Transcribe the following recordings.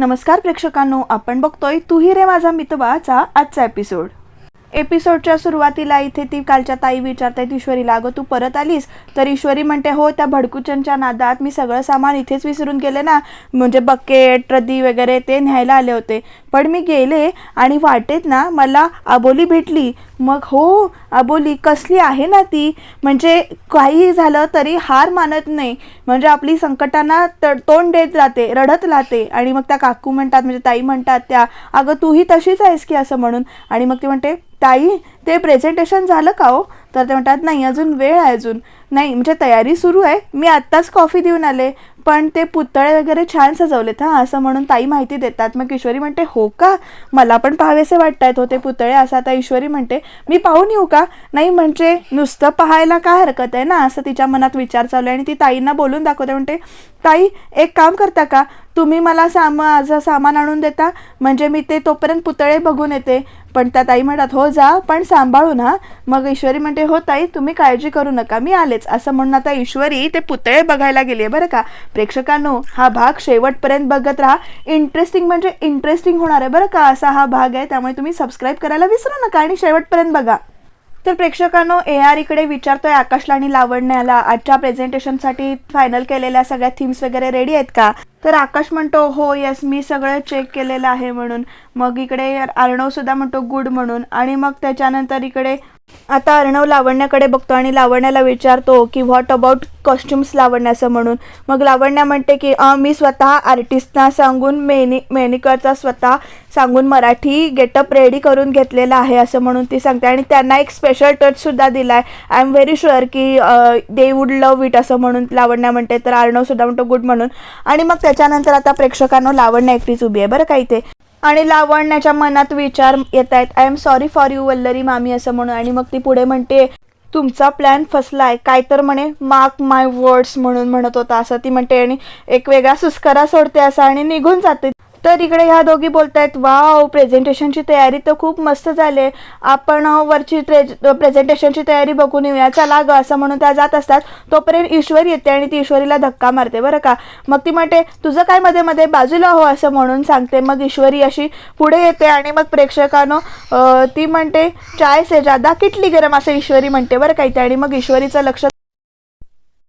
नमस्कार प्रेक्षकांनो आपण बघतोय तूही रे माझा मितवाचा आजचा एपिसोड एपिसोडच्या सुरुवातीला इथे ती कालच्या ताई विचारतायत ईश्वरीला अगं तू परत आलीस? तर ईश्वरी म्हणते हो त्या भडकुचनच्या नादात मी सगळं सामान इथेच विसरून गेले ना. म्हणजे बकेट रदी वगैरे ते न्यायला आले होते. पण मी गेले आणि वाटेत ना मला आबोली भेटली. मग हो अबोली कसली आहे ना ती? म्हणजे काहीही झालं तरी हार मानत नाही. म्हणजे आपली संकटांना त तोंड देत जाते रडत राहते. आणि मग त्या काकू म्हणतात म्हणजे ताई म्हणतात त्या अगं तूही तशीच आहेस की असं म्हणून? आणि मग ती म्हणते ताई ते प्रेझेंटेशन झालं का हो? तर ते म्हणतात नाही अजून वेळ आहे अजून. नाही म्हणजे तयारी सुरू आहे. मी आत्ताच कॉफी देऊन आले. पण ते पुतळे वगैरे छान सजवलेत हां असं म्हणून ताई माहिती देतात. मग ईश्वरी म्हणते हो का? मला पण पाहावेसे वाटत आहेत हो ते पुतळे. असं आता ईश्वरी म्हणते मी पाहून येऊ का? नाही म्हणजे नुसतं पाहायला काय हरकत आहे ना? असं तिच्या मनात विचार चालू आहे आणि ती ताईंना बोलून दाखवते म्हणते ताई एक काम करता का? तुम्ही मला साम माझं सामान आणून देता. म्हणजे मी ते तोपर्यंत पुतळे बघून येते. पण त्या ताई म्हणतात हो जा पण सांभाळून हा. मग ईश्वरी म्हणते हो ताई तुम्ही काळजी करू नका मी आलेच. असं म्हणून आता ईश्वरी ते पुतळे बघायला गेली आहे बरं का? प्रेक्षकांनो हा भाग शेवटपर्यंत बघत राहा. इंटरेस्टिंग म्हणजे इंटरेस्टिंग होणार आहे बरं का? असा हा भाग आहे त्यामुळे तुम्ही सबस्क्राईब करायला विसरू नका आणि शेवटपर्यंत बघा. तर प्रेक्षकांनो ए आर इकडे विचारतोय आकाशला आणि लावण्याला. आजच्या प्रेझेंटेशनसाठी फायनल केलेल्या सगळ्या थीम्स वगैरे रेडी आहेत का? तर आकाश म्हणतो हो येस मी सगळं चेक केलेलं आहे म्हणून. मग इकडे अर्णव सुद्धा म्हणतो गुड म्हणून. आणि मग त्याच्यानंतर इकडे आता अर्णव लावण्याकडे बघतो आणि लावण्याला विचारतो की व्हॉट अबाउट कॉस्ट्युम्स लावण्याचं? म्हणून. मग लावण्या म्हणते की मी स्वतः आर्टिस्टना सांगून मेनी मेनिकरचा स्वतः सांगून मराठी गेटअप रेडी करून घेतलेला आहे असं म्हणून ती सांगते. आणि त्यांना एक स्पेशल टचसुद्धा दिला आहे आय एम व्हेरी शुअर की दे वूड लव इट असं म्हणून लावण्या म्हणते. तर अर्णव सुद्धा म्हणतो गुड म्हणून. आणि मग त्याच्यानंतर आता प्रेक्षकांना लावण्या एकटीच उभी आहे. बरं काही ते आणि लावण्याच्या मनात विचार येत आहेत. I am sorry for you Vallari मामी असं म्हणून. आणि मग ती पुढे म्हणते तुमचा प्लॅन फसलाय. काय तर म्हणे मार्क माय वर्ड्स म्हणून म्हणत होता. असं ती म्हणते. आणि एक वेगळा सुस्करा सोडते असं आणि निघून जाते. तर इकडे ह्या दोघी बोलतायत वाव प्रेझेंटेशनची तयारी तर खूप मस्त झाली. आहे. आपण वरची वरची प्रेझेंटेशनची तयारी बघून येऊया. चला ग असं म्हणून त्या जात असतात. तोपर्यंत ईश्वर येते आणि ती ईश्वरीला धक्का मारते बरं का? मग ती म्हणते तुझं काय मध्ये मध्ये बाजूला हो असं म्हणून सांगते. मग ईश्वरी अशी पुढे येते आणि मग प्रेक्षकानं ती म्हणते चाय से जादा किटली गरम असं ईश्वरी म्हणते बरं काय ते आणि मग ईश्वरीचं लक्ष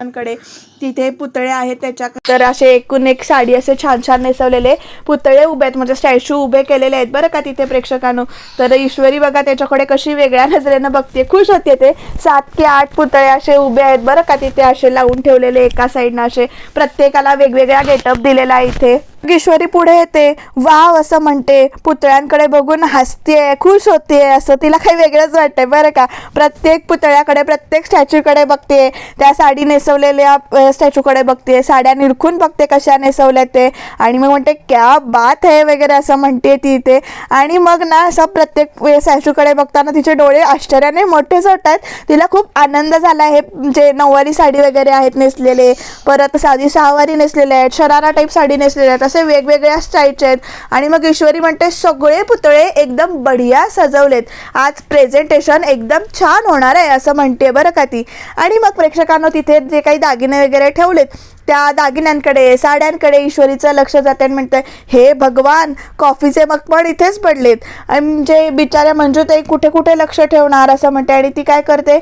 कडे तिथे पुतळे आहेत त्याच्या तर असे एकूण एक साडी असे छान छान नेसवलेले पुतळे उभे आहेत. म्हणजे स्टॅच्यू उभे केलेले आहेत बरं का तिथे प्रेक्षकांनो. तर ईश्वरी बघा त्याच्याकडे कशी वेगळ्या नजरेनं बघते खुश होते ते. सात की आठ पुतळे असे उभे आहेत बरं का तिथे असे लावून ठेवलेले एका साईडनं असे. प्रत्येकाला वेगवेगळा गेटअप दिलेला आहे इथे. ईश्वरी पुढे येते. वाव असं म्हणते. पुतळ्यांकडे बघून हसते खुश होते असं. तिला काही वेगळंच वाटतंय बरं का? प्रत्येक पुतळ्याकडे प्रत्येक स्टॅच्यूकडे बघते. त्या साडी नेसवलेल्या स्टॅच्यूकडे बघते. साड्या निरखून बघते कशा नेसवल्या ते. आणि मग म्हणते क्या बात आहे वगैरे असं म्हणते ती इथे. आणि मग ना असं प्रत्येक स्टॅच्यूकडे बघताना तिचे डोळे आश्चर्याने मोठेच होत आहेत तिला खूप आनंद झाला आहे. जे नऊवारी साडी वगैरे आहेत नेसलेले परत साधी सहावारी नेसलेले आहेत शरारा टाईप साडी नेसलेल्या आहेत. असे वेगवेगळ्या स्टाईलचे आहेत. आणि मग ईश्वरी म्हणते सगळे पुतळे एकदम बढिया सजवलेत. आज प्रेझेंटेशन एकदम छान होणार आहे असं म्हणते बरं का ती. आणि मग प्रेक्षकांना तिथे जे काही दागिने वगैरे ठेवलेत त्या दागिन्यांकडे साड्यांकडे ईश्वरीचं लक्ष जाते आणि म्हणते हे भगवान कॉफीचे मग पण इथेच पडलेत. आणि म्हणजे बिचाऱ्या मंजूताई कुठे कुठे लक्ष ठेवणार असं म्हणते. आणि ती काय करते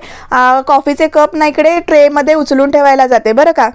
कॉफीचे कप ना इकडे ट्रेमध्ये उचलून ठेवायला जाते बरं का.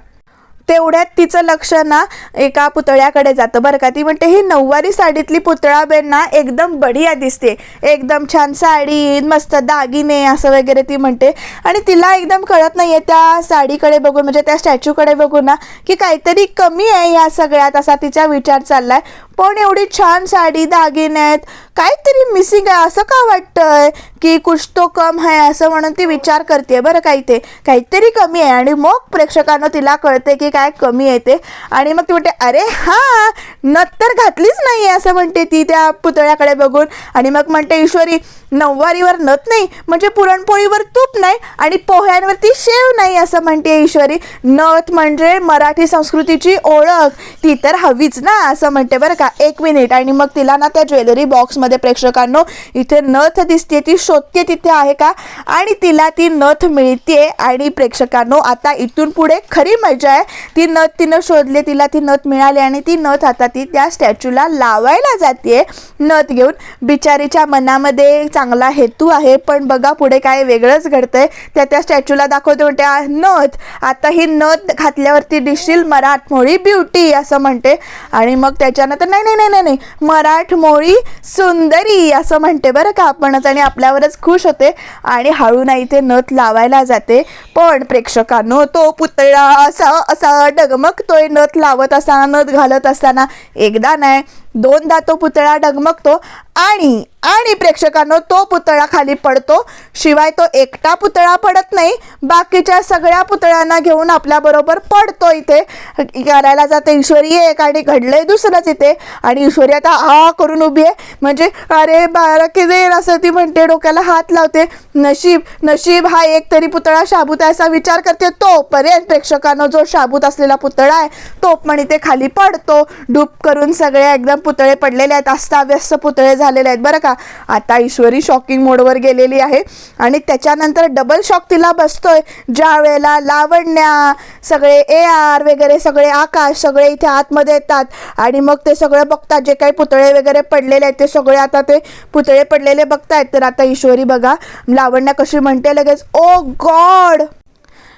तेवढ्यात तिचं लक्ष ना एका पुतळ्याकडे जातं. बरं का? ती म्हणते ही नऊवारी साडीतली पुतळाबेन ना एकदम बढिया दिसते. एकदम छान साडी मस्त दागिने असं वगैरे ती म्हणते. आणि तिला एकदम कळत नाही आहे त्या साडीकडे बघून म्हणजे त्या स्टॅच्यूकडे बघून ना की काहीतरी कमी आहे या सगळ्यात असा तिचा विचार चालला आहे पण एवढी छान साडी दागिने आहेत. काहीतरी मिसिंग आहे. असं का वाटतंय की कुछ तो कम आहे असं म्हणून ती विचार करते बरं काही ते काहीतरी कमी आहे. आणि मग प्रेक्षकांना तिला कळते की काय कमी आहे ते. आणि मग ती म्हणते अरे हां नथ तर घातलीच नाही आहे असं म्हणते ती त्या पुतळ्याकडे बघून. आणि मग म्हणते ईश्वरी नऊवारीवर नथ नाही म्हणजे पुरणपोळीवर तूप नाही आणि पोह्यांवरती शेव नाही असं म्हणते ईश्वरी. नथ म्हणजे मराठी संस्कृतीची ओळख. ती तर हवीच ना असं म्हणते बरं का. एक मिनिट. आणि मग तिला ना त्या ज्वेलरी बॉक्समध्ये मध्ये प्रेक्षकांनो इथे नथ दिसते ती शोधते तिथे आहे का? आणि तिला ती नथ मिळते आणि प्रेक्षकांनो आता इथून पुढे खरी मजा आहे. ती नथ तिनं शोधली तिला ती नथ मिळाली आणि ती नथ आता ती त्या स्टॅच्यूला लावायला जाते नथ घेऊन बिचारीच्या मनामध्ये चांगला हेतू आहे पण बघा पुढे काय वेगळंच घडतंय. त्या त्या स्टॅच्यूला दाखवते म्हणते नथ आता ही नथ घातल्यावरती दिसशील मराठमोळी ब्युटी असं म्हणते. आणि मग त्याच्यानंतर नाही नाही नाही नाही नाही मराठमोळी सुंदरी सुंदरी असं म्हणते बरं का आपणच आणि आपल्यावरच खुश होते आणि हळू नाही ते नथ लावायला जाते. पण प्रेक्षकांनो तो पुतळा असा असा डगमगतोय. नथ लावत असताना नथ घालत असताना एकदा नाही दोनदा तो पुतळा डगमगतो आणि आणि प्रेक्षकांनो तो पुतळा खाली पडतो. शिवाय तो एकटा पुतळा पडत नाही बाकीच्या सगळ्या पुतळ्यांना घेऊन आपल्याबरोबर पडतो इथे. करायला जाते ईश्वरी एक आणि घडलंय दुसरंच इथे. आणि ईश्वरी आता हा करून उभी आहे. म्हणजे अरे बारा की देर असं ती म्हणते डोक्याला हात लावते. नशीब नशीब हा एक तरी पुतळा शाबूत आहे असा विचार करते. तोपर्यंत प्रेक्षकांनो जो शाबूत असलेला पुतळा आहे तो पण इथे खाली पडतो. डूप करून सगळे एकदम पुतळे पडलेले आहेत अस्ताव्यस्त पुतळे झालेले आहेत. बरं का? आता ईश्वरी शॉकिंग मोडवर गेलेली आहे आणि त्याच्यानंतर डबल शॉक तिला बसतोय. ज्या वेळेला लावण्या सगळे ए आर वगैरे सगळे आकाश सगळे इथे आतमध्ये येतात आणि मग ते सगळं बघतात जे काही पुतळे वगैरे पडलेले आहेत ते सगळे आता ते पुतळे पडलेले बघतायत. तर आता ईश्वरी बघा लावण्या कशी म्हणते लगेच oh ओ गॉड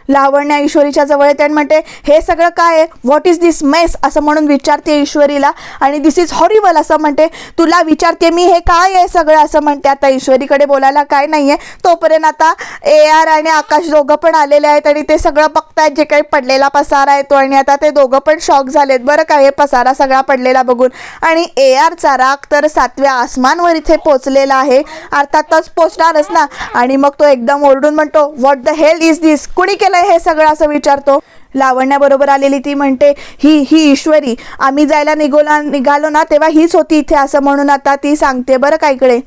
लावण्या ईश्वरीच्या जवळ येते आणि म्हणते हे सगळं काय आहे? व्हॉट इज दिस मेस असं म्हणून विचारते ईश्वरीला. आणि दिस इज हॉरिबल असं म्हणते तुला विचारते मी हे काय आहे सगळं? असं म्हणते. आता ईश्वरीकडे बोलायला काय नाही आहे तोपर्यंत आता ए आर आणि आकाश दोघं पण आलेले आहेत आणि ते सगळं बघतायत. जे काही पडलेला पसारा येतो आणि आता ते दोघं पण शॉक झालेत. बरं का हे पसारा सगळा पडलेला बघून. आणि ए आरचा राग तर सातव्या आसमानवर इथे पोचलेला आहे. अर्थातच पोचणारच ना. आणि मग तो एकदम ओरडून म्हणतो what the hell is this कुणी केलं हे सगळं असं विचारतो. लावण्याबरोबर आलेली ती म्हणते ही ही ईश्वरी आम्ही जायला निघोला निघालो ना तेव्हा हीच होती इथे असं म्हणून आता ती सांगते बरं का इकडे?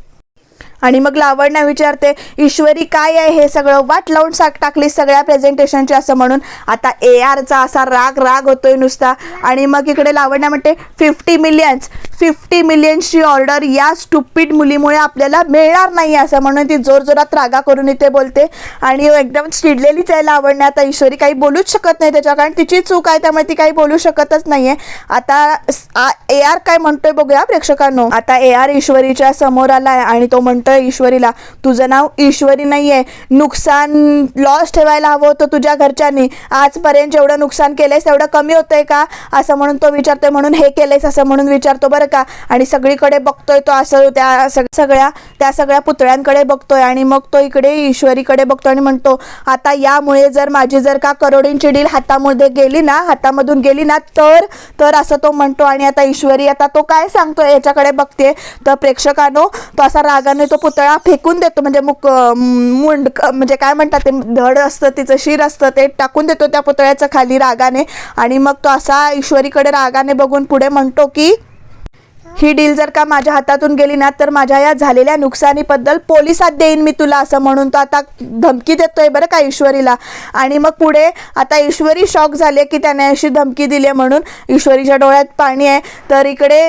आणि मग लावण्या विचारते ईश्वरी काय आहे हे सगळं? वाट लावून साक टाकली सगळ्या प्रेझेंटेशनची असं म्हणून. आता ए आरचा असा राग राग होतोय नुसता. आणि मग इकडे लावण्या म्हणते फिफ्टी मिलियन्स फिफ्टी मिलियन्सची ऑर्डर या स्टुपिड मुलीमुळे आपल्याला मिळणार नाही असं म्हणून ती जोरजोरात रागा करून इथे बोलते. आणि एकदम चिडलेलीच आहे लावण्या. आता ईश्वरी काही बोलूच शकत नाही त्याच्या कारण तिची चूक आहे त्यामुळे ती काही बोलू शकतच नाहीये. आता ए आर काय म्हणतोय बघूया प्रेक्षकांनो. आता ए आर ईश्वरीच्या समोर आलाय आणि तो म्हणतो म्हणतोय ईश्वरीला तुझं नाव ईश्वरी नाहीये. नुकसान लॉस ठेवायला हवं होतं तुझ्या घरच्यांनी. आजपर्यंत जेवढं नुकसान केलंयस तेवढं कमी होतंय का? असं म्हणून तो विचारतोय म्हणून हे केलंयस असं म्हणून विचारतो बरं का? आणि सगळीकडे बघतोय तो असं त्या सग- सगळ्या त्या सगळ्या पुतळ्यांकडे बघतोय आणि मग तो इकडे ईश्वरीकडे बघतो आणि म्हणतो आता यामुळे जर माझी जर का करोडींची डील हातामध्ये गेली ना हातामधून गेली ना तर तर असं तो म्हणतो आणि आता ईश्वरी आता तो काय सांगतो याच्याकडे बघते. तर प्रेक्षकानो तो असा रागाने तो पुतळा फेकून देतो. म्हणजे मुक मुंड म्हणजे काय म्हणतात ते धड असतं तिचं शिर असतं ते टाकून देतो त्या पुतळ्याचं खाली रागाने. आणि मग तो असा ईश्वरीकडे रागाने बघून पुढे म्हणतो की ही डील जर का माझ्या हातातून गेली ना तर माझ्या या झालेल्या नुकसानीबद्दल पोलिसात देईन मी तुला असं म्हणून तो आता धमकी देतोय बरं का ईश्वरीला. आणि मग पुढे आता ईश्वरी शॉक झाले की त्याने अशी धमकी दिली आहे म्हणून ईश्वरीच्या डोळ्यात पाणी आहे. तर इकडे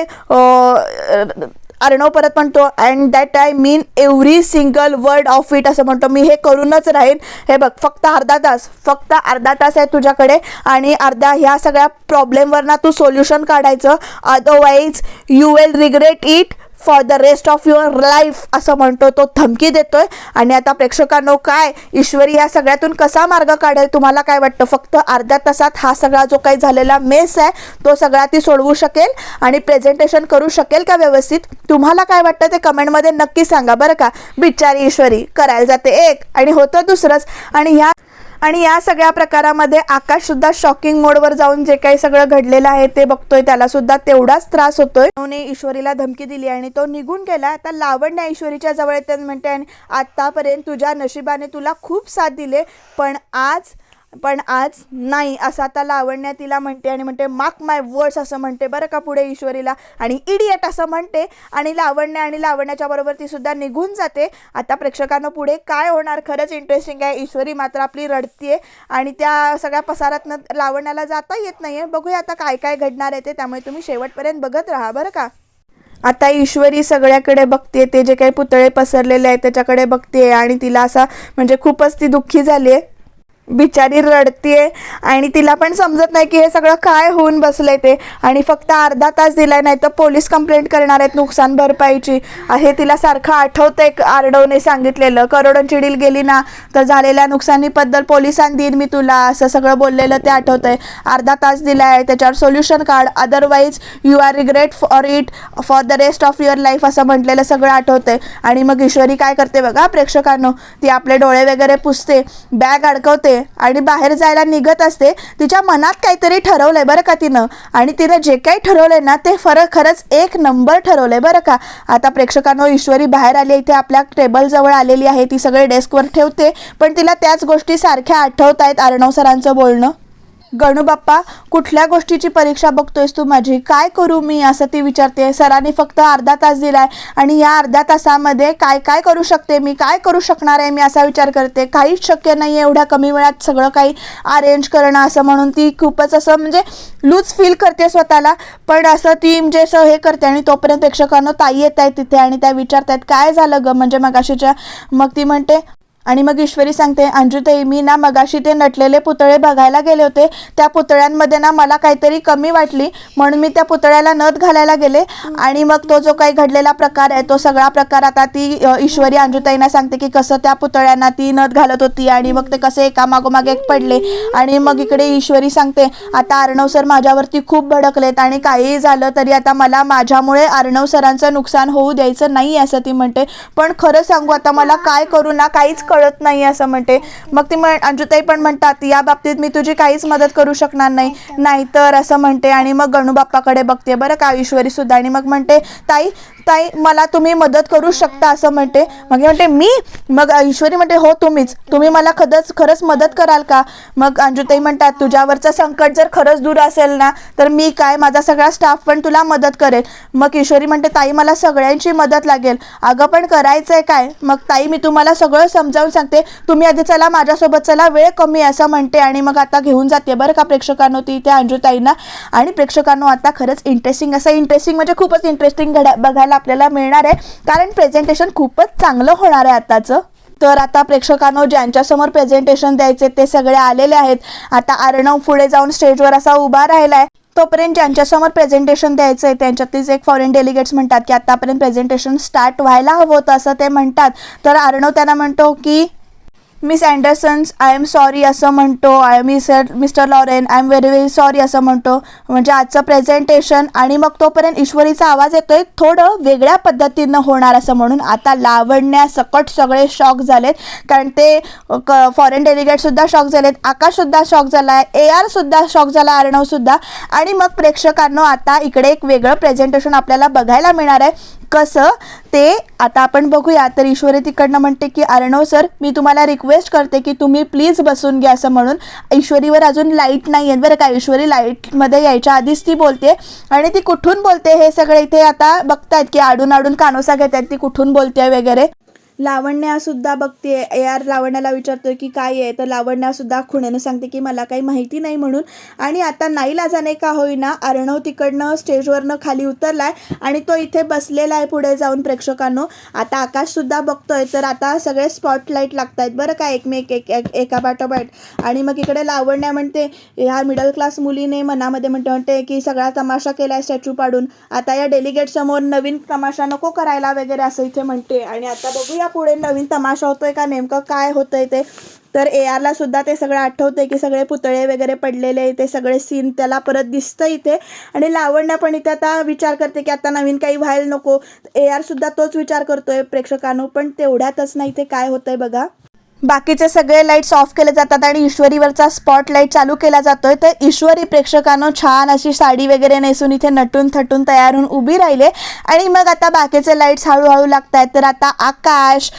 अर्णव परत म्हणतो and that I mean every single word of it असं म्हणतो मी हे करूनच राहीन. हे बघ फक्त अर्धा तास फक्त अर्धा तास आहे तुझ्याकडे आणि अर्ध्या ह्या सगळ्या प्रॉब्लेमवर ना तू सोल्युशन काढायचं. Otherwise you will regret it for the rest of your life असं म्हणतो तो धमकी देतोय. आणि आता प्रेक्षकांनो काय? ईश्वरी ह्या सगळ्यातून कसा मार्ग काढेल? तुम्हाला काय वाटतं? फक्त अर्ध्या तासात हा सगळा जो काही झालेला मेस आहे तो सगळा ती सोडवू शकेल? आणि प्रेझेंटेशन करू शकेल का व्यवस्थित? तुम्हाला काय वाटतं? ते कमेंटमध्ये नक्की सांगा बरं का? बिचारी ईश्वरी करायला जाते एक आणि होतं दुसरंच. आणि ह्या आणि या सगळ्या प्रकारामध्ये आकाश सुद्धा शॉकिंग मोडवर जाऊन जे काही सगळं घडलेलं आहे ते बघतोय त्याला सुद्धा तेवढाच त्रास होतोय. ईश्वरीला धमकी दिली आणि तो निघून गेला. आता लावण्या ईश्वरीच्या जवळ येते म्हणते आणि आतापर्यंत तुझ्या नशिबाने तुला खूप साथ दिले पण आज पण आज नाही असं आता लावण्या तिला म्हणते आणि म्हणते माक माय वर्ड्स असं म्हणते बरं का पुढे ईश्वरीला. आणि इडियट असं म्हणते आणि लावण्य आणि लावण्याच्या बरोबर ती सुद्धा निघून जाते. आता प्रेक्षकांना पुढे काय होणार? खरंच इंटरेस्टिंग आहे. ईश्वरी मात्र आपली रडतीये आणि त्या सगळ्या पसारातनं लावण्याला जाता येत नाही आहे बघूया आता काय काय घडणार आहे ते. त्यामुळे तुम्ही शेवटपर्यंत बघत राहा बरं का. आता ईश्वरी सगळ्याकडे बघते ते जे काही पुतळे पसरलेले आहेत त्याच्याकडे बघते आणि तिला असा म्हणजे खूपच ती दुःखी झाली आहे बिचारी रडतीये आणि तिला पण समजत नाही की हे सगळं काय होऊन बसलंय ते. आणि फक्त अर्धा तास दिलाय नाही तर पोलीस कंप्लेंट करणार आहेत नुकसान भरपाईची. हे तिला सारखं आठवतंय आरडवने सांगितलेलं करोडोंची डील गेली ना तर झालेल्या नुकसानीबद्दल पोलिसांनी देईन मी तुला असं सगळं बोललेलं ते आठवतंय. अर्धा तास दिलाय त्याच्यावर सोल्युशन काढ otherwise you are regret for it for the rest of your life असं म्हटलेलं सगळं आठवतंय. आणि मग ईश्वरी काय करते बघा प्रेक्षकांनो ती आपले डोळे वगैरे पुसते बॅग अडकवते आणि बाहेर जायला निघत असते तिच्या मनात काहीतरी ठरवलंय बरं का तिनं. आणि तिनं जे काही ठरवलंय ना ते फरक खरंच एक नंबर ठरवलंय बरं का. आता प्रेक्षकांनो ईश्वरी बाहेर आली इथे आपल्या टेबलजवळ आलेली आहे ती सगळे डेस्कवर ठेवते. पण तिला त्याच गोष्टी सारख्या आठवत आहेत आर्णव सरांचं बोलणं. गणू बाप्पा कुठल्या गोष्टीची परीक्षा बघतोयस तू माझी? काय करू मी? असं ती विचारते. सरांनी फक्त अर्धा तास दिलाय आणि या अर्ध्या तासामध्ये काय काय करू शकते मी? काय करू शकणार आहे मी असा विचार करते. काहीच शक्य नाही आहे एवढ्या कमी वेळात सगळं काही अरेंज करणं असं म्हणून ती खूपच असं म्हणजे लूज फील करते स्वतःला. पण असं ती म्हणजे असं हे करते आणि तोपर्यंत प्रेक्षकांना ताई येत आहेत तिथे आणि त्या विचारतायत काय झालं ग? म्हणजे मगाशीच्या मग ती म्हणते आणि मग ईश्वरी सांगते अंजुताई मी ना मगाशी ते नटलेले पुतळे बघायला गेले होते. त्या पुतळ्यांमध्ये ना मला काहीतरी कमी वाटली. म्हणून मी त्या पुतळ्याला नथ घालायला गेले. आणि मग तो जो काही घडलेला प्रकार आहे तो सगळा प्रकार आता ती ईश्वरी अंजुताईंना सांगते की कसं त्या पुतळ्यांना ती नथ घालत होती आणि मग ते कसे एका मागोमाग एक पडले. आणि मग इकडे ईश्वरी सांगते आता अर्णव सर माझ्यावरती खूप भडकलेत आणि काहीही झालं तरी आता मला माझ्यामुळे अर्णव सरांचं नुकसान होऊ द्यायचं नाही असं ती म्हणते. पण खरं सांगू आता मला काय करू ना काहीच कळत नाही असं म्हणते. मग ती म्हण अंजुताई पण म्हणतात या बाबतीत मी तुझी काहीच मदत करू शकणार नाही. नाहीतर असं म्हणते. आणि मग गणू बाप्पाकडे बघते. बरं का ईश्वरी सुद्धा. आणि मग म्हणते ताई ताई मला तुम्ही मदत करू शकता असं म्हणते. मग म्हणते मी? मग ईश्वरी म्हणते हो तुम्हीच. तुम्ही मला खरंच खरंच मदत कराल का? मग अंजुताई म्हणतात तुझ्यावरचं संकट जर खरंच दूर असेल ना तर मी काय? माझा सगळा स्टाफ पण तुला मदत करेल. मग ईश्वरी म्हणते ताई मला सगळ्यांची मदत लागेल. अगं पण करायचं आहे काय? मग ताई मी तुम्हाला सगळं समजा समजावून सांगते तुम्ही आधी चला माझ्यासोबत चला वेळ कमी आहे असं म्हणते आणि मग आता घेऊन जाते बरं का प्रेक्षकांनो ती त्या अंजुताईंना. आणि प्रेक्षकांनो आता खरंच इंटरेस्टिंग असं इंटरेस्टिंग म्हणजे खूपच इंटरेस्टिंग घडा बघायला आपल्याला मिळणार आहे. कारण प्रेझेंटेशन खूपच चांगलं होणार आहे आताचं. तर आता प्रेक्षकांनो ज्यांच्यासमोर प्रेझेंटेशन द्यायचे ते सगळे आलेले आहेत. आता अर्णव पुढे जाऊन स्टेजवर असा उभा राहिलाय. तोपर्यंत ज्यांच्यासमोर प्रेझेंटेशन द्यायचं आहे त्यांच्यातलीच एक फॉरेन डेलिगेट्स म्हणतात की आतापर्यंत प्रेझेंटेशन स्टार्ट व्हायला हवं होतं असं ते म्हणतात. तर अर्णव त्यांना म्हणतो की miss Andersons I am sorry असं म्हणतो. I am miser mister Lauren I am very very sorry असं म्हणतो. म्हणजे आजचं प्रेझेंटेशन आणि मग तोपर्यंत ईश्वरीचा आवाज येतो आहे थोडं वेगळ्या पद्धतीनं होणार असं म्हणून. आता लावण्या सकट सगळे शॉक झालेत. कारण ते क फॉरेन डेलिगेटसुद्धा शॉक झालेत. आकाशसुद्धा शॉक झाला आहे ए आरसुद्धा शॉक झाला अर्णवसुद्धा आणि मग प्रेक्षकांनो आता इकडे एक वेगळं प्रेझेंटेशन आपल्याला बघायला मिळणार आहे. कसं ते आता आपण बघूया. तर ईश्वरी तिकडनं म्हणते की अर्णव सर मी तुम्हाला रिक्वेस्ट करते की तुम्ही प्लीज बसून घ्या असं म्हणून. ईश्वरीवर अजून लाइट नाही आहेत बरं का ईश्वरी लाईटमध्ये यायच्या आधीच ती बोलते आणि ती कुठून बोलते हे सगळे इथे आता बघतायत की आडून आडून कानोसा घेत आहेत ती कुठून बोलते वगैरे. लावण्या सुद्धा बघते. ए आर लावण्याला विचारतोय की काय आहे? तर लावण्या सुद्धा खुण्यानं सांगते की मला काही माहिती नाही म्हणून. आणि आता नाईलाजाने का होईना अर्णव तिकडनं स्टेजवरनं खाली उतरलाय आणि तो इथे बसलेला आहे पुढे जाऊन प्रेक्षकांनो. आता आकाश सुद्धा बघतोय. तर आता सगळे स्पॉटलाईट लागत आहेत बरं का एकमेक एक एक एका पाठोपाठ. आणि मग इकडे लावण्या म्हणते ह्या मिडल क्लास मुलीने मनामध्ये म्हणते म्हणते की सगळा तमाशा केलाय स्टॅच्यू पाडून. आता या डेलिगेट समोर नवीन तमाशा नको करायला वगैरे असं इथे म्हणते. आणि आता बघूया पुढे नवीन तमाशा होतोय का? नेमकं काय होतंय ते? तर ए आरला सुद्धा ते सगळं आठवतंय की सगळे पुतळे वगैरे पडलेले ते सगळे सीन त्याला परत दिसतं इथे. आणि लावण्या पण इथे आता विचार करते की आता नवीन काही व्हायला नको. ए आर सुद्धा तोच विचार करतोय प्रेक्षकांनो पण तेवढ्यातच नाही ते काय होतंय बघा. बाकीचे सगळे लाईट्स ऑफ केले जातात आणि ईश्वरीवरचा स्पॉट लाइट चालू केला जातोय. तर ईश्वरी प्रेक्षकांनो छान अशी साडी वगैरे नेसून इथे नटून थटून तयार होऊन उभी राहिले. आणि मग आता बाकीचे लाईट्स हळूहळू लागत आहेत तर आता आकाश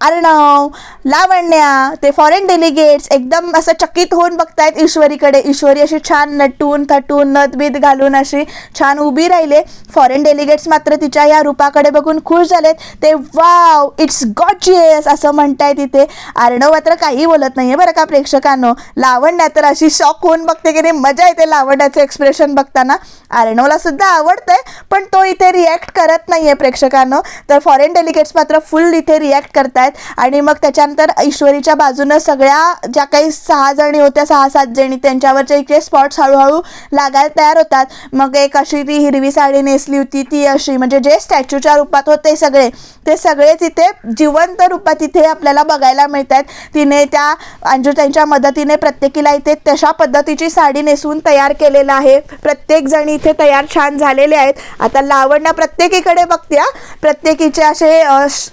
अर्णव लावण्या ते फॉरेन डेलिगेट्स एकदम असं चकित होऊन बघतायत ईश्वरीकडे. ईश्वरी अशी छान नटून थटून नतबीत घालून अशी छान उभी राहिले. फॉरेन डेलिगेट्स मात्र तिच्या या रूपाकडे बघून खुश झालेत. ते वाव इट्स गॉजियस असं म्हणताय तिथे अर्णव मात्र काही बोलत नाही आहे बरं का प्रेक्षकांनो. लावण्या तर अशी शॉक होऊन बघते की नाही मजा येते लावण्याचं एक्सप्रेशन बघताना. अर्णवला सुद्धा आवडतंय पण तो इथे रिॲक्ट करत नाही आहे प्रेक्षकांनो. तर फॉरेन डेलिगेट्स मात्र फुल इथे रिॲक्ट करतायत. आणि मग त्याच्यानंतर ईश्वरीच्या बाजूनं सगळ्या ज्या काही सहा जणी होत्या सहा सात जणी त्यांच्यावरचे इकडे स्पॉट्स हळूहळू लागायला तयार होतात. मग एक अशी ती हिरवी साडी नेसली होती ती अशी म्हणजे जे स्टॅच्यूच्या रूपात होते सगळे ते सगळे तिथे जिवंत रूपात तिथे आपल्याला बघायला मिळतात तिने त्या अंजुताईंच्या मदतीने प्रत्येकीला इथे तशा पद्धतीची साडी नेसून तयार केलेलं आहे. प्रत्येक जण इथे तयार छान झालेले आहेत. आता लावण्या प्रत्येकीकडे बघते प्रत्येकीचे असे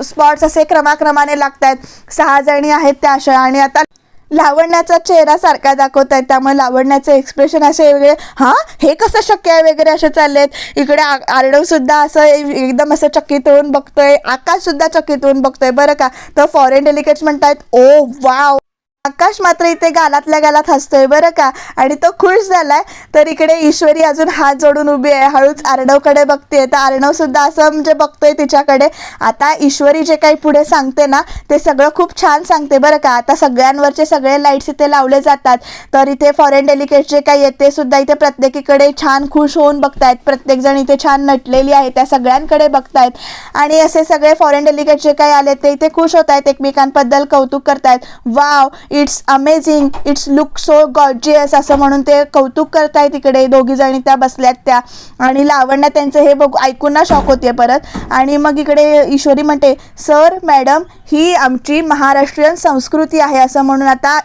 स्पॉट्स असे क्रमाक्रमाने लागत आहेत सहा जणी आहेत त्या अशा आणि आता लावण्याचा चेहरा सारखा दाखवत आहेत त्यामुळे लावण्याचं एक्सप्रेशन असे वेगळे हां हे कसं शक्य आहे? वगैरे असे चाललेत. इकडे आ- सुद्धा असं एकदम असं चकित होऊन बघतोय. आकाशसुद्धा चकित होऊन बघतोय. बरं का? तर फॉरेन डेलिकेट्स म्हणतायत ओ वाव. आकाश मात्र इथे गालातल्या गालात हसतोय बरं का? आणि तो खुश झालाय. तर इकडे ईश्वरी अजून हात जोडून उभी आहे. हळूच आर्णवकडे बघते तर आर्णव सुद्धा असं म्हणजे बघतोय तिच्याकडे. आता ईश्वरी जे काही पुढे सांगते ना ते सगळं खूप छान सांगते बरं का. आता सगळ्यांवरचे सगळे लाईट्स इथे लावले जातात. तर इथे फॉरेन डेलिकेट जे काही येते सुद्धा इथे प्रत्येकीकडे छान खुश होऊन बघतायत. प्रत्येकजण इथे छान नटलेली आहे त्या सगळ्यांकडे बघतायत. आणि असे सगळे फॉरेन डेलिकेट जे काही आले ते इथे खुश होत आहेत एकमेकांबद्दल कौतुक करतायत. Wow! It's amazing it's look so gorgeous असं म्हणून ते कौतुक करतायत इकडे. दोघी जणी त्या बसल्यात त्या. आणि लावण्या त्यांचं हे बघू ऐकून ना शॉक होते परत. आणि मग इकडे ईश्वरी म्हणते सर मॅडम ही आमची महाराष्ट्रीयन संस्कृती आहे. असं म्हणून आता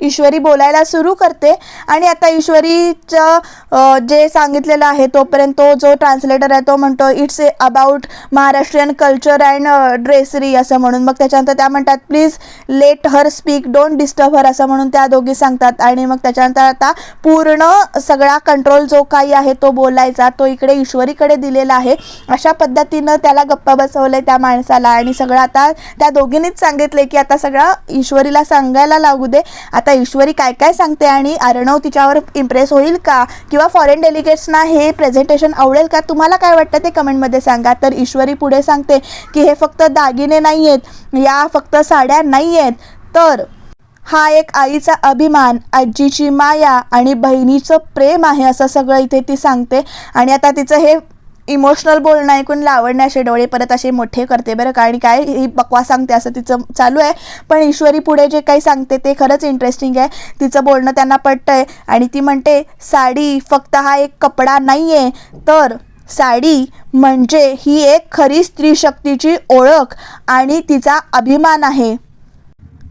ईश्वरी बोलायला सुरू करते. आणि आता ईश्वरीचं जे सांगितलेलं आहे तोपर्यंत तो जो ट्रान्सलेटर आहे तो म्हणतो it's about Maharashtrian culture and dressery असं म्हणून. मग त्याच्यानंतर त्या म्हणतात please let her speak don't disturb her असं म्हणून त्या दोघी सांगतात. आणि मग त्याच्यानंतर आता पूर्ण सगळा कंट्रोल जो काही आहे तो बोलायचा तो इकडे ईश्वरीकडे दिलेला आहे. अशा पद्धतीनं त्याला गप्पा बसवलंय त्या माणसाला. आणि सगळं आता त्या दोघींनीच सांगितले की आता सगळं ईश्वरीला सांगायला लागू दे. आता आता ईश्वरी काय काय सांगते आणि अर्णव तिच्यावर इम्प्रेस होईल का? किंवा फॉरेन डेलिगेट्सना हे प्रेझेंटेशन आवडेल का? तुम्हाला काय वाटतं ते कमेंटमध्ये सांगा. तर ईश्वरी पुढे सांगते की हे फक्त दागिने नाही आहेत या फक्त साड्या नाही आहेत तर हा एक आईचा अभिमान आजीची माया आणि बहिणीचं प्रेम आहे असं सगळं इथे ती सांगते. आणि आता तिचं हे इमोशनल बोलणं ऐकून लावण्य असे डोळे परत असे मोठे करते बरं का? काय ही बकवा सांगते असं तिचं चालू आहे. पण ईश्वरी पुढे जे काही सांगते ते खरंच इंटरेस्टिंग आहे. तिचं बोलणं त्यांना पटतंय. आणि ती म्हणते साडी फक्त हा एक कपडा नाही आहे तर साडी म्हणजे ही एक खरी स्त्री शक्तीची ओळख आणि तिचा अभिमान आहे.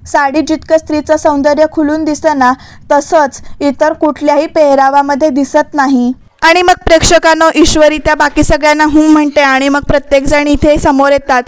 साडी जितकं स्त्रीचं सौंदर्य खुलून दिसतं ना तसंच इतर कुठल्याही पेहरावामध्ये दिसत नाही. आणि मग प्रेक्षकांनो ईश्वरी त्या बाकी सगळ्यांना हू म्हणते आणि मग प्रत्येकजण इथे समोर येतात.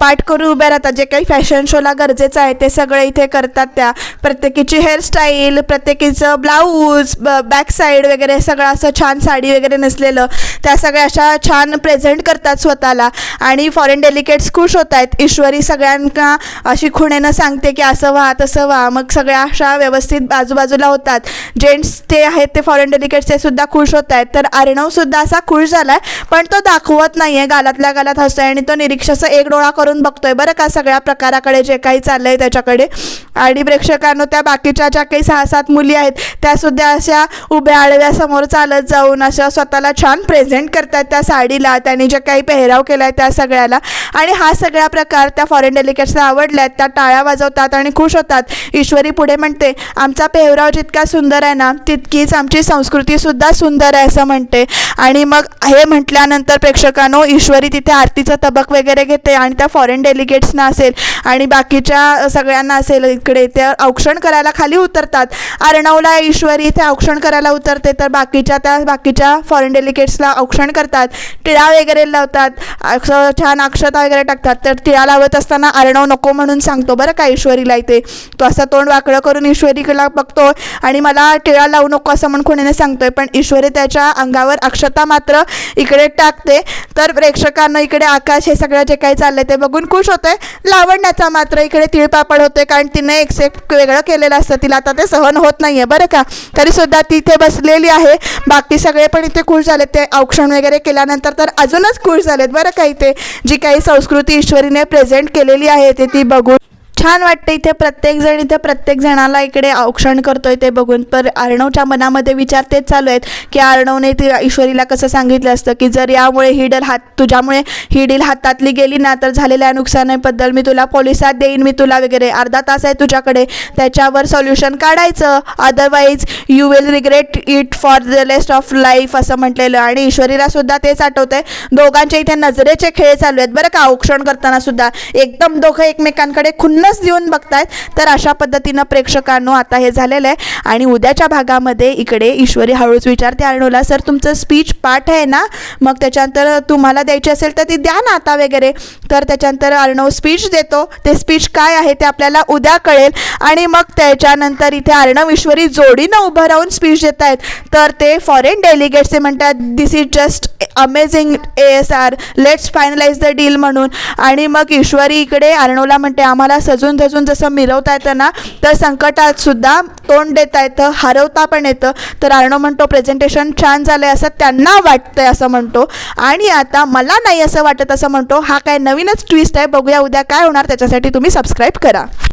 पाठ करून उभ्या राहतात. जे काही फॅशन शोला गरजेचं आहे ते सगळे इथे करतात त्या. प्रत्येकीची हेअरस्टाईल प्रत्येकीचं ब्लाऊज बॅक साईड वगैरे सगळं असं छान साडी वगैरे नसलेलं. त्या सगळ्या अशा छान प्रेझेंट करतात स्वतःला. आणि फॉरेन डेलिकेट्स खुश होत आहेत. ईश्वरी सगळ्यांना अशी खुणेनं सांगते की असं व्हा तसं व्हा. मग सगळ्या अशा व्यवस्थित आजूबाजूला होतात. जेंट्स ते आहेत ते फॉरेन डेलिकेट्स ते सुद्धा खुश होत आहेत. तर अर्णव सुद्धा असा खुश झालाय पण तो दाखवत नाहीये. गालातल्या गालात हसतोय आणि तो निरीक्षाचा एक डोळा करून बघतोय. बरं का सगळ्या प्रकाराकडे जे काही चाललंय त्याच्याकडे? आणि प्रेक्षकांनो त्या बाकीच्या ज्या काही सहा सात मुली आहेत त्या सुद्धा अशा उभ्या आडव्या समोर चालत जाऊन अशा स्वतःला छान प्रेझेंट करतात त्या साडीला. त्यांनी जे काही पेहराव केलाय त्या सगळ्याला. आणि हा सगळा प्रकार त्या फॉरेन डेलिकेट्सला आवडल्यात त्या टाळ्या वाजवतात आणि खुश होतात. ईश्वरी पुढे म्हणते आमचा पेहराव जितका सुंदर आहे ना तितकीच आमची संस्कृतीसुद्धा सुंदर आहे असं म्हणते. आणि मग हे म्हटल्यानंतर प्रेक्षकांनो ईश्वरी तिथे आरतीचा तबक वगैरे घेते आणि त्या फॉरेन डेलिगेट्सना असेल आणि बाकीच्या सगळ्यांना असेल इकडे ते औक्षण करायला खाली उतरतात. अर्णवला ईश्वरी इथे औक्षण करायला उतरते तर बाकीच्या त्या बाकीच्या फॉरेन डेलिगेट्सला औक्षण करतात. टिळा वगैरे लावतात. असं छान अक्षता वगैरे टाकतात. तर तिळा लावत असताना अर्णव नको म्हणून सांगतो बरं का ईश्वरीला इथे. तो असं तोंड वाकडं करून ईश्वरीला बघतो आणि मला टिळा लावू नको असं म्हणून खुणीने सांगतोय. पण ईश्वरी त्याच्या अंगावर अक्षता मात्र इकडे टाकते. तर प्रेक्षकांना इकडे आकाश हे सगळं जे काही चाललंय ते बघून खुश होते लावण्याचा मात्र इकडे तिळपापड होते कारण तिने एक्सेप्ट वेगळं केलेलं असतं. तिला आता ते सहन होत नाहीये बरं का. तरी सुद्धा ती इथे बसलेली आहे. बाकी सगळे पण इथे खुश झालेत. ते औक्षण वगैरे केल्यानंतर तर अजूनच खुश झालेत बरं का इथे. जी काही संस्कृती ईश्वरीने प्रेझेंट केलेली आहे ते ती बघून छान वाटतं इथे. प्रत्येक जण इथे प्रत्येक जणाला इकडे औक्षण करतोय ते बघून. पर अर्णवच्या मनामध्ये विचार तेच चालू आहेत की अर्णवने ती ईश्वरीला कसं सांगितलं असतं की जर यामुळे ही डील हात तुझ्यामुळे ही डील हातातली गेली ना तर झालेल्या नुकसानाबद्दल मी तुला पोलिसात देईन मी तुला वगैरे. अर्धा तास आहे तुझ्याकडे. त्याच्यावर सोल्युशन काढायचं. Otherwise you will regret it for the rest of life असं म्हटलेलं. आणि ईश्वरीला सुद्धा तेच आठवतंय. दोघांचे इथे नजरेचे खेळ चालू आहेत. बरं का? औक्षण करताना सुद्धा. एकदम दोघं एकमेकांकडे खुन्नस देऊन बघतायत. तर अशा पद्धतीनं प्रेक्षकांनो आता हे झालेलं आहे. आणि उद्याच्या भागामध्ये इकडे ईश्वरी हळूच विचारते अर्णवला सर तुमचं स्पीच पाठ आहे ना? मग त्याच्यानंतर तुम्हाला द्यायची असेल तर ती द्या ना आता वगैरे. तर त्याच्यानंतर अर्णव स्पीच देतो. ते स्पीच काय आहे ते आपल्याला उद्या कळेल. आणि मग त्याच्यानंतर इथे अर्णव ईश्वरी जोडीनं उभं राहून स्पीच देत आहेत तर ते फॉरेन डेलिगेट्स ते म्हणतात this is just amazing A S R let's finalize the deal म्हणून. आणि मग ईश्वरी इकडे अर्णवला म्हणते आम्हाला सजून धजून जसं मिरवता येतं ना तर संकटात सुद्धा तोंड देता येतं हरवता पण येतं. तर अर्णव म्हणतो प्रेझेंटेशन छान झालं आहे असं त्यांना वाटतंय असं म्हणतो. आणि आता मला नाही असं वाटत असं म्हणतो. हा काय नवीनच ट्विस्ट आहे. बघूया उद्या काय होणार. त्याच्यासाठी तुम्ही सबस्क्राईब करा.